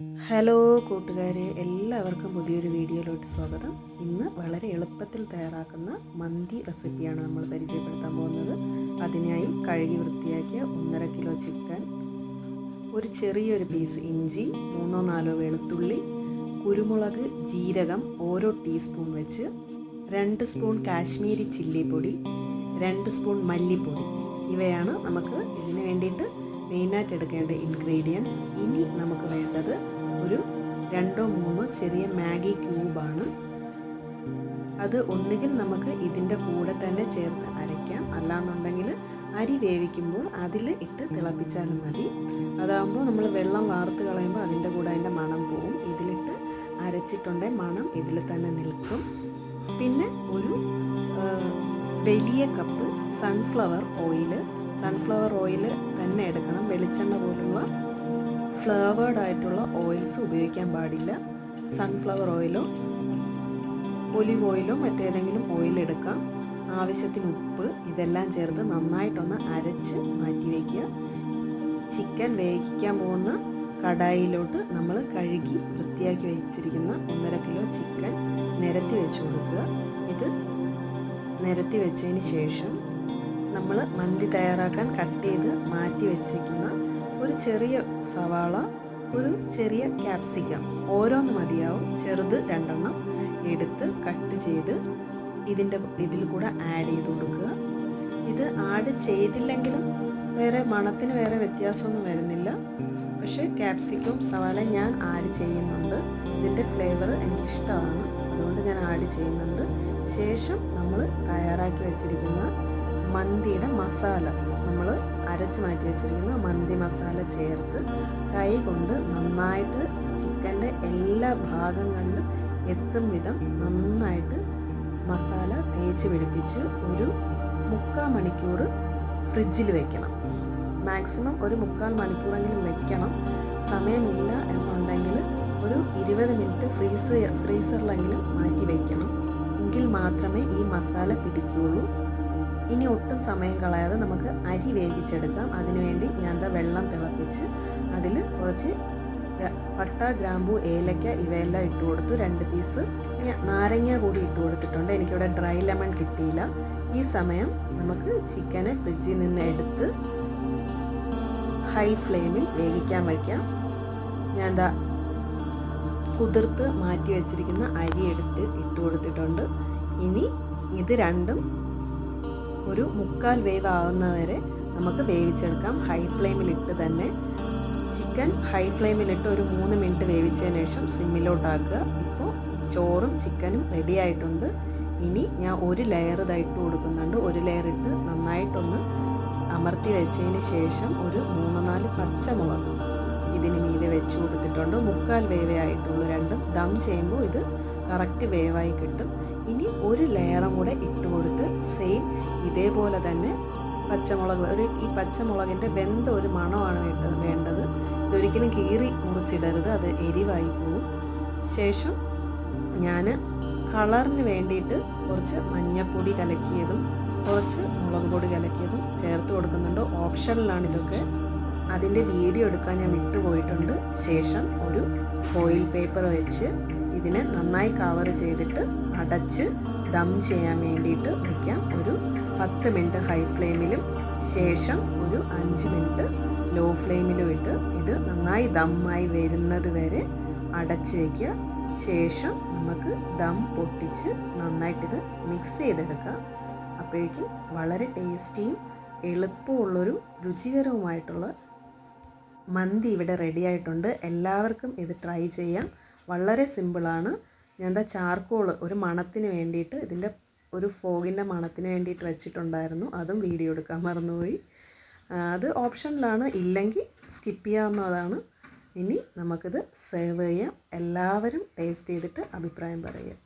Hello കൂട്ടുകാരെ എല്ലാവർക്കും പുതിയൊരു വീഡിയോയിലോട്ട് സ്വാഗതം. ഇന്ന് വളരെ എളുപ്പത്തിൽ തയ്യാറാക്കുന്ന മന്തി റെസിപ്പിയാണ് നമ്മൾ പരിചയപ്പെടുത്താൻ പോകുന്നത്. അതിനായി കഴുകി വൃത്തിയാക്കിയ ഒന്നര കിലോ ചിക്കൻ ഒരു ചെറിയൊരു പീസ് ഇഞ്ചി മൂന്നോ നാലോ വെളുത്തുള്ളി കുരുമുളക് ജീരകം ഓരോ ടീസ്പൂൺ വെച്ച് രണ്ട് സ്പൂൺ കാശ്മീരി ചില്ലി പൊടി രണ്ട് സ്പൂൺ മല്ലിപ്പൊടി. ഇവയാണ് നമുക്ക് ഇതിന് വേണ്ടിയിട്ട് മെയിനായിട്ട് എടുക്കേണ്ട ഇൻഗ്രീഡിയൻസ് ഇനി നമുക്ക് വേണ്ടത് ഒരു രണ്ടോ മൂന്നോ ചെറിയ മാഗി ക്യൂബാണ് അത് ഒന്നുകിൽ നമുക്ക് ഇതിന്റെ കൂടെ തന്നെ ചേർത്ത് അരയ്ക്കാം. അല്ലാന്നുണ്ടെങ്കിൽ അരി വേവിക്കുമ്പോൾ അതിൽ ഇട്ട് തിളപ്പിച്ചാലും മതി. അതാകുമ്പോൾ നമ്മൾ വെള്ളം വാർത്ത് കളയുമ്പോൾ അതിന്റെ കൂടെ അതിന്റെ മണം പോവും. ഇതിലിട്ട് അരച്ചിട്ടുണ്ടെങ്കിൽ മണം ഇതിൽ തന്നെ നിൽക്കും. പിന്നെ ഒരു വലിയ cup sunflower oil sunflower oil തന്നെ എടുക്കണം. വെളിച്ചെണ്ണ പോലുള്ള ഫ്ലേവേഡ് ആയിട്ടുള്ള ഓയിൽസ് ഉപയോഗിക്കാൻ പാടില്ല. സൺഫ്ലവർ ഓയിലോ ഒലിവ് ഓയിലോ മറ്റേതെങ്കിലും ഓയിൽ എടുക്കാം. ആവശ്യത്തിന് ഉപ്പ് ഇതെല്ലാം ചേർത്ത് നന്നായിട്ടൊന്ന് അരച്ച് മാറ്റി വയ്ക്കുക ചിക്കൻ വേവിക്കാൻ പോകുന്ന കടായിലോട്ട് നമ്മൾ കഴുകി വൃത്തിയാക്കി വെച്ചിരിക്കുന്ന ഒന്നര കിലോ ചിക്കൻ നിരത്തി വെച്ച് കൊടുക്കുക. ഇത് നിരത്തി വെച്ചതിന് ശേഷം നമ്മൾ മന്തി തയ്യാറാക്കാൻ കട്ട് ചെയ്ത് മാറ്റി വെച്ചിരിക്കുന്ന ഒരു ചെറിയ സവാള ഒരു ചെറിയ ക്യാപ്സിക്കം. ഓരോന്ന് മതിയാവും. ചെറുത് രണ്ടെണ്ണം എടുത്ത് കട്ട് ചെയ്ത് ഇതിന്റെ ഇതിൽ കൂടെ ആഡ് ചെയ്ത് കൊടുക്കുക. ഇത് ആഡ് ചെയ്തില്ലെങ്കിലും വേറെ മണത്തിന് വേറെ വ്യത്യാസമൊന്നും വരുന്നില്ല. പക്ഷേ ക്യാപ്സിക്കവും സവാള ഞാൻ ആഡ് ചെയ്യുന്നുണ്ട്. ഇതിന്റെ ഫ്ലേവർ എനിക്കിഷ്ടമാണ്. അതുകൊണ്ട് ഞാൻ ആഡ് ചെയ്യുന്നുണ്ട്. ശേഷം നമ്മൾ തയ്യാറാക്കി വെച്ചിരിക്കുന്ന മന്തിയുടെ മസാല. നമ്മൾ അരച്ച് മാറ്റി വെച്ചിരിക്കുന്ന മന്തി മസാല ചേർത്ത് കൈ കൊണ്ട് നന്നായിട്ട് ചിക്കന്റെ എല്ലാ ഭാഗങ്ങളിലും എത്തും വിധം നന്നായിട്ട് മസാല തേച്ച് പിടിപ്പിച്ച് ഒരു മുക്കാൽ മണിക്കൂർ ഫ്രിഡ്ജിൽ വെക്കണം. മാക്സിമം ഒരു മുക്കാൽ മണിക്കൂറെങ്കിലും വെക്കണം. സമയമില്ല എന്നുണ്ടെങ്കിൽ ഒരു ഇരുപത് മിനിറ്റ് ഫ്രീസ് ഫ്രീസറിലെങ്കിലും മാറ്റി വയ്ക്കണം എങ്കിൽ മാത്രമേ ഈ മസാല പിടിക്കുകയുള്ളൂ ഇനി ഒട്ടും സമയം കളയാതെ നമുക്ക് അരി വേവിച്ചെടുക്കാം. അതിനുവേണ്ടി ഞാൻ എന്താ വെള്ളം തിളപ്പിച്ച് അതിൽ കുറച്ച് പട്ട ഗ്രാമ്പു ഏലക്ക ഇവയെല്ലാം ഇട്ട് കൊടുത്തു. രണ്ട് പീസ് നാരങ്ങ കൂടി ഇട്ട് കൊടുത്തിട്ടുണ്ട്. എനിക്കിവിടെ ഡ്രൈ ലെമൺ കിട്ടിയില്ല. ഈ സമയം നമുക്ക് ചിക്കനെ ഫ്രിഡ്ജിൽ നിന്ന് എടുത്ത് ഹൈ ഫ്ലെയിമിൽ വേവിക്കാൻ വയ്ക്കാം. ഞാൻ എന്താ കുതിർത്ത് മാറ്റി വെച്ചിരിക്കുന്ന അരി എടുത്ത് ഇട്ട് കൊടുത്തിട്ടുണ്ട്. ഇനി ഇത് രണ്ടും ഒരു മുക്കാൽ വേവ് ആവുന്നവരെ നമുക്ക് വേവിച്ചെടുക്കാം. ഹൈ ഫ്ലെയിമിലിട്ട് തന്നെ ചിക്കൻ ഹൈ ഫ്ലെയിമിലിട്ട് ഒരു മൂന്ന് മിനിറ്റ് വേവിച്ചതിന് ശേഷം സിമ്മിലോട്ടാക്കുക. ഇപ്പോൾ ചോറും ചിക്കനും റെഡി ആയിട്ടുണ്ട്. ഇനി ഞാൻ ഒരു ലെയർ ഇതായിട്ട് കൊടുക്കുന്നുണ്ട്. ഒരു ലെയർ ഇട്ട് നന്നായിട്ടൊന്ന് അമർത്തി വെച്ചതിന് ശേഷം ഒരു മൂന്ന് നാല് പച്ചമുളക് ഇതിന് മീതെ വെച്ച് കൊടുത്തിട്ടുണ്ട്. മുക്കാൽ വേവേ ആയിട്ടുള്ളൂ രണ്ടും. ദം ചെയ്യുമ്പോൾ ഇത് കറക്റ്റ് വേവായി കിട്ടും. ഇനി ഒരു ലെയറും കൂടെ ഇട്ട് കൊടുത്ത് സെയിം ഇതേപോലെ തന്നെ പച്ചമുളക് ഒരു ഈ പച്ചമുളകിന്റെ വെന്ത ഒരു മണമാണ് വേണ്ടത് വേണ്ടത്. ഇതൊരിക്കലും കീറി മുറിച്ചിടരുത് അത് എരിവായി പോവും. ശേഷം ഞാൻ കളറിന് വേണ്ടിയിട്ട് കുറച്ച് മഞ്ഞപ്പൊടി കലക്കിയതും കുറച്ച് മുളക് പൊടി കലക്കിയതും ചേർത്ത് കൊടുക്കുന്നുണ്ട്. ഓപ്ഷനിലാണ് ഇതൊക്കെ. അതിന്റെ വീഡിയോ എടുക്കാൻ ഞാൻ വിട്ടുപോയിട്ടുണ്ട്. ശേഷം ഒരു ഫോയിൽ പേപ്പർ വെച്ച് ഇതിനെ നന്നായി കവർ ചെയ്തിട്ട് അടച്ച് ദം ചെയ്യാൻ വേണ്ടിയിട്ട് വയ്ക്കാം ഒരു പത്ത് മിനിറ്റ് ഹൈ ഫ്ലെയിമിലും ശേഷം ഒരു അഞ്ച് മിനിറ്റ് ലോ ഫ്ലെയിമിലും ഇട്ട് ഇത് നന്നായി ദമ്മായി വരുന്നത് വരെ അടച്ച് വയ്ക്കുക ശേഷം നമുക്ക് ദം പൊട്ടിച്ച് നന്നായിട്ടിത് മിക്സ് ചെയ്തെടുക്കാം. അപ്പോഴേക്കും വളരെ ടേസ്റ്റിയും എളുപ്പമുള്ളൊരു രുചികരവുമായിട്ടുള്ള മന്തി ഇവിടെ റെഡി ആയിട്ടുണ്ട്. എല്ലാവർക്കും ഇത് ട്രൈ ചെയ്യാം. വളരെ സിമ്പിളാണ് ഞാൻ എന്താ ചാർക്കോൾ ഒരു മണത്തിന് വേണ്ടിയിട്ട് ഇതിന്റെ ഒരു ഫോഗിന്റെ മണത്തിന് വേണ്ടിയിട്ട് വെച്ചിട്ടുണ്ടായിരുന്നു. അതും വീഡിയോ എടുക്കാൻ മറന്നുപോയി. അത് ഓപ്ഷനിലാണ് ഇല്ലെങ്കിൽ സ്കിപ്പ് ചെയ്യാവുന്നതാണ് ഇനി നമുക്കിത് സേവ് ചെയ്യാം. എല്ലാവരും ടേസ്റ്റ് ചെയ്തിട്ട് അഭിപ്രായം പറയുക.